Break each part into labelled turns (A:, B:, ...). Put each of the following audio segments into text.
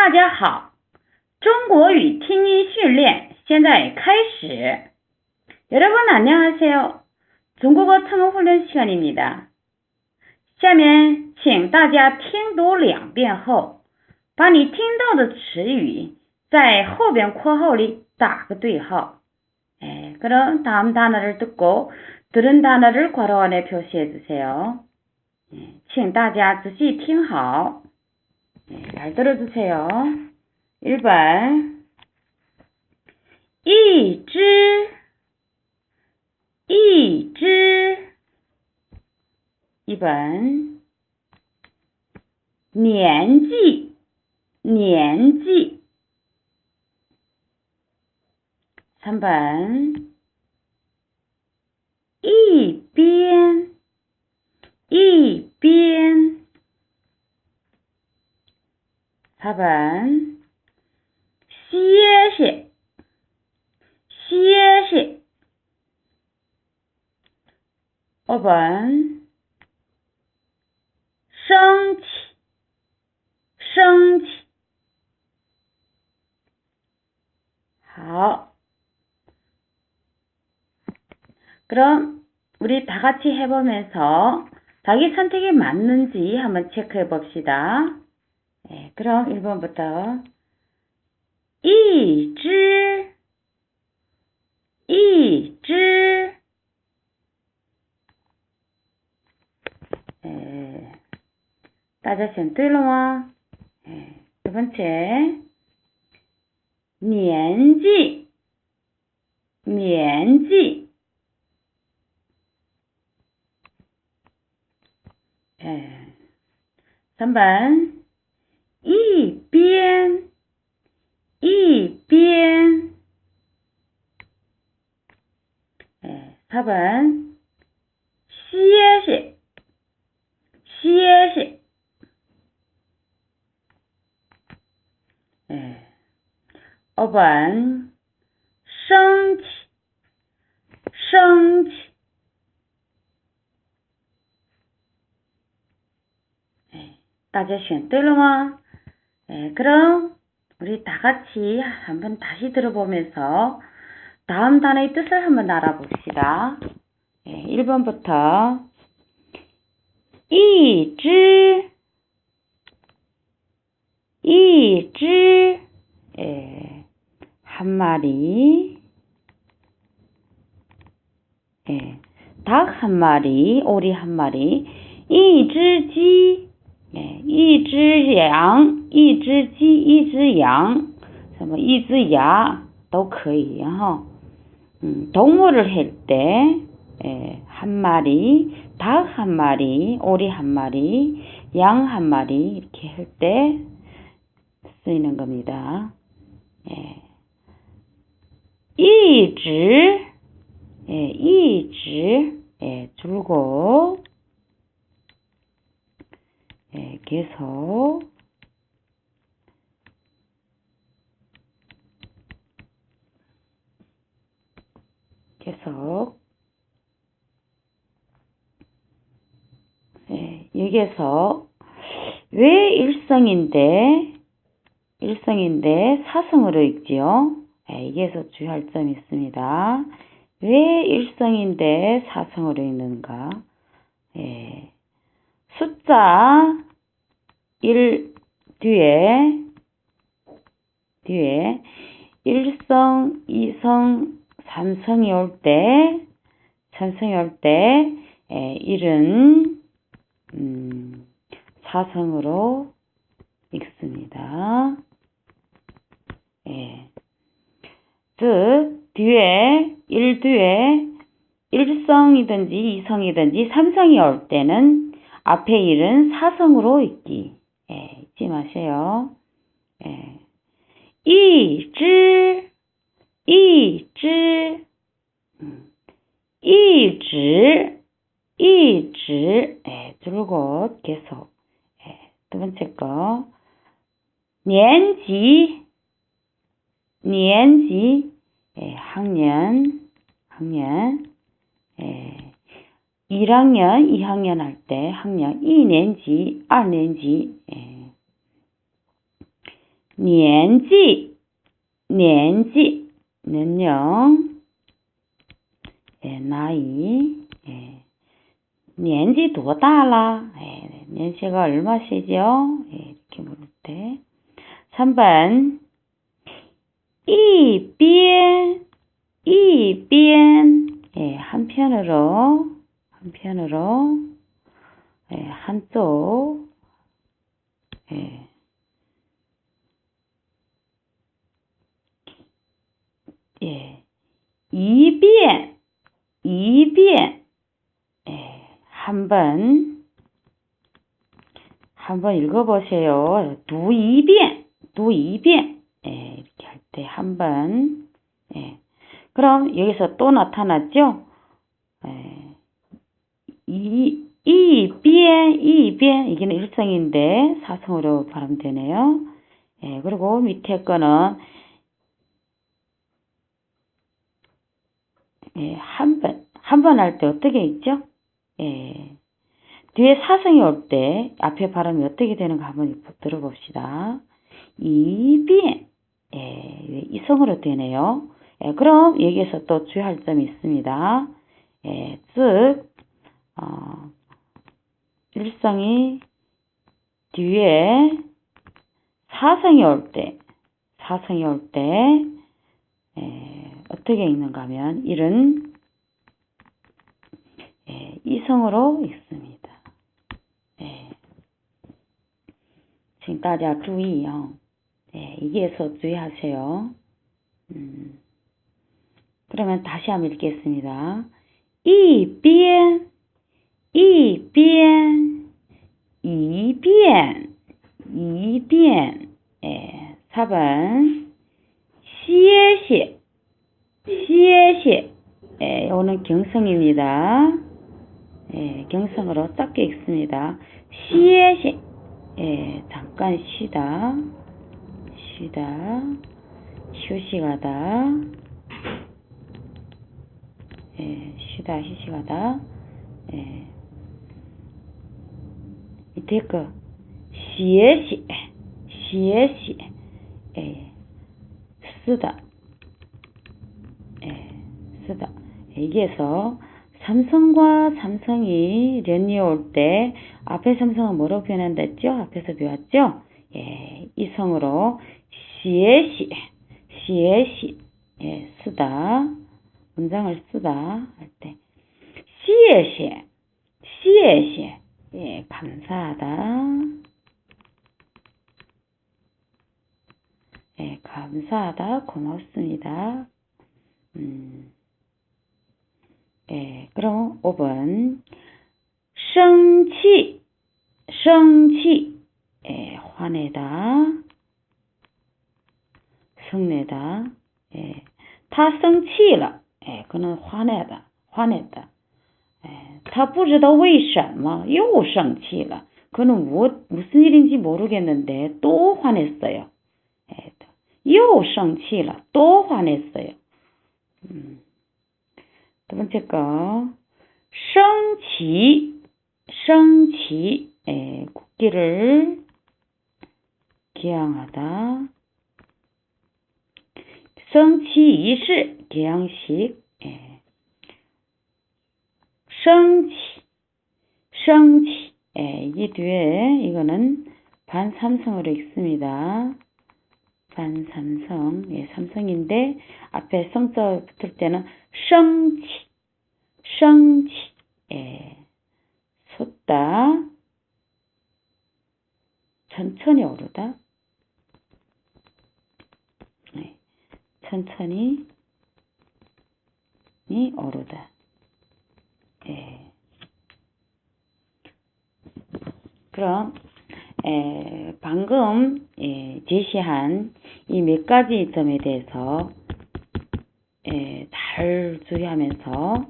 A: 大家好，中国语听音训练现在开始. 여러분 안녕하세요. 중국어 통역 훈련 시간입니다. 下面请大家听读两遍后，把你听到的词语在后边括号里打个对号. 예, 그럼 다음 단어를 듣고 들은 단어를 괄호 안에 표시해 주세요. 예, 请大家仔细听好. 예, 잘 들어주세요. 1번 一只一只 2번 年纪年纪 3번 一边一边 4번 씨앗이 씨앗이 5번 성치 성치. 好 그럼 우리 다 같이 해보면서 자기 선택이 맞는지 한번 체크해 봅시다. 네, 그럼 1번부터 一只一只 네, 大家选对了吗? 네, 두 번째 年纪年纪 예. 3번 一边一边哎，他本歇歇歇歇。哎，我本生气生气。哎，大家选对了吗？ 네, 그럼 우리 다 같이 한번 다시 들어보면서 다음 단어의 뜻을 한번 알아봅시다. 예, 네, 1번부터. 이지 이지 예, 한 마리. 예, 닭 한 마리 오리 한 마리. 이지지. 哎，一只羊，一只鸡，一只羊，什么一只鸭都可以哈。嗯，动物를할 때， 예， 한 마리， 닭한 마리， 오리한 마리， 양한 마리 이렇게 할 때 쓰이는 겁니다. 예. 一直, 예, 一直, 예, 줄고, 예, 계속 계속 예, 여기에서 왜 일성인데 일성인데 사성으로 읽지요? 예, 여기에서 주의할 점이 있습니다. 왜 일성인데 사성으로 읽는가? 예. 숫자 1 뒤에 뒤에 1성, 2성, 3성이 올 때, 3성이 올때 1은 음, 4성으로 읽습니다. 예. 즉 뒤에 1 뒤에 1성이든지 2성이든지 3성이 올 때는 앞에 일은 사성으로 읽기. 예, 잊지 마세요. 예. 이즈, 이즈, 이즈, 이즈. 예, 줄곧 계속. 예, 두 번째 거. 년지, 년지. 예, 학년, 학년. 예. 1학년, 2학년 할 때 학년 1年级, 2年级, 예. 年纪年纪 년령 예, 나이 예. 年纪多大啦? 예, 年纪가 얼마시죠? 예, 이렇게 물을 때 3번 一边一边 예, 한편으로 한편으로 예, 한쪽 예, 예, 이변 이변 예, 한번 한번 읽어보세요. 두이변 두이변 예, 이렇게 할 때 한번 예. 그럼 여기서 또 나타났죠? 예. 이, 이, 비엔, 이, 비엔, 이게는 일성인데 사성으로 발음되네요. 예, 그리고 밑에 거는 예, 한 번, 한 번 할 때 어떻게 있죠? 예. 뒤에 사성이 올 때 앞에 발음이 어떻게 되는가 한번 들어봅시다. 이, 비엔, 예, 이성으로 되네요. 예, 그럼 여기에서 또 주의할 점이 있습니다. 예, 즉, 어, 일성이 뒤에 사성이 올 때, 사성이 올 때, 에, 어떻게 읽는가 하면, 일은 에, 예, 이성으로 읽습니다. 에, 지금 따자 주의요. 예, 이게서 주의하세요. 음, 그러면 다시 한번 읽겠습니다. 이, 비엔, 一边一遍一遍 예, 4번 谢谢谢谢 예, 이거는 경성입니다. 예, 경성으로 짧게 읽습니다. 谢谢 예, 잠깐 쉬다 쉬다 휴식하다 예, 쉬다 휴식하다 예. 밑에 거 시에시 시에시 예. 쓰다 예. 쓰다 여기에서 삼성과 삼성이 련이 올 때 앞에 삼성은 뭐로 표현한다 했죠? 앞에서 배웠죠? 예, 이성으로 시에시 시에시 예, 쓰다 문장을 쓰다 할 때 시에시 시에시 예, 감사하다. 예, 감사하다. 고맙습니다. 음. 예, 그럼 5번. 성취, 성취. 예, 화내다. 성내다. 예, 다 성취了. 예, 그는 화내다. 화냈다. 예, 他不知道为什么又生气了. 그는 뭐, 무슨 일인지 모르겠는데 또 화냈어요. 예, 又生气了, 또 화냈어요. 음. 두 번째 거, 升旗,升旗, 예, 국기를 기양하다. 升旗仪式 개양식 샹치, 샹치. 예, 이 뒤에 이거는 반삼성으로 읽습니다. 반삼성, 예, 삼성인데 앞에 성자 붙을 때는 샹치, 샹치. 예, 솟다. 천천히 오르다. 예, 천천히 오르다. 예. 그럼 에, 방금 예, 제시한 이 몇 가지 점에 대해서 예, 잘 주의하면서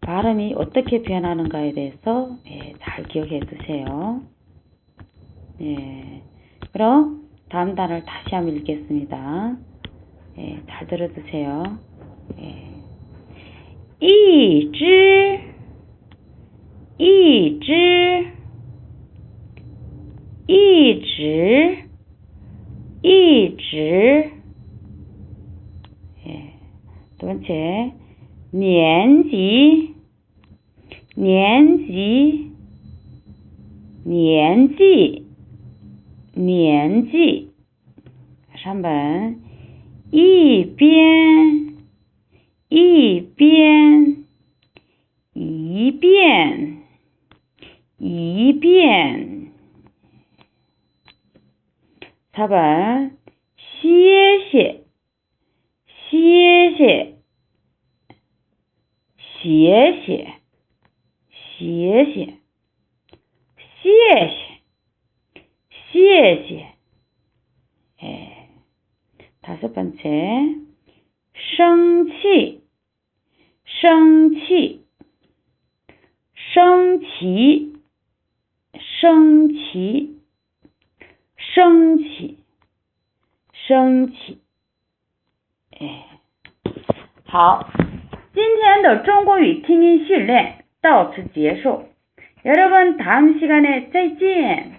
A: 발음이 어떻게 변하는가에 대해서 예, 잘 기억해 두세요. 예, 그럼 다음 단어를 다시 한번 읽겠습니다. 예, 잘 들어주세요. 예. 一只只一直一直哎，对不起，年级年级年纪年纪，上本，一边一边一遍。一遍，擦板，谢谢，谢谢，谢谢，谢谢，谢谢，谢谢，哎，他是本钱，生气，生气，生气。升旗,升起,升起. 예. 好，今天的中国语听音训练到此结束。여러분 다음 시간에 再见。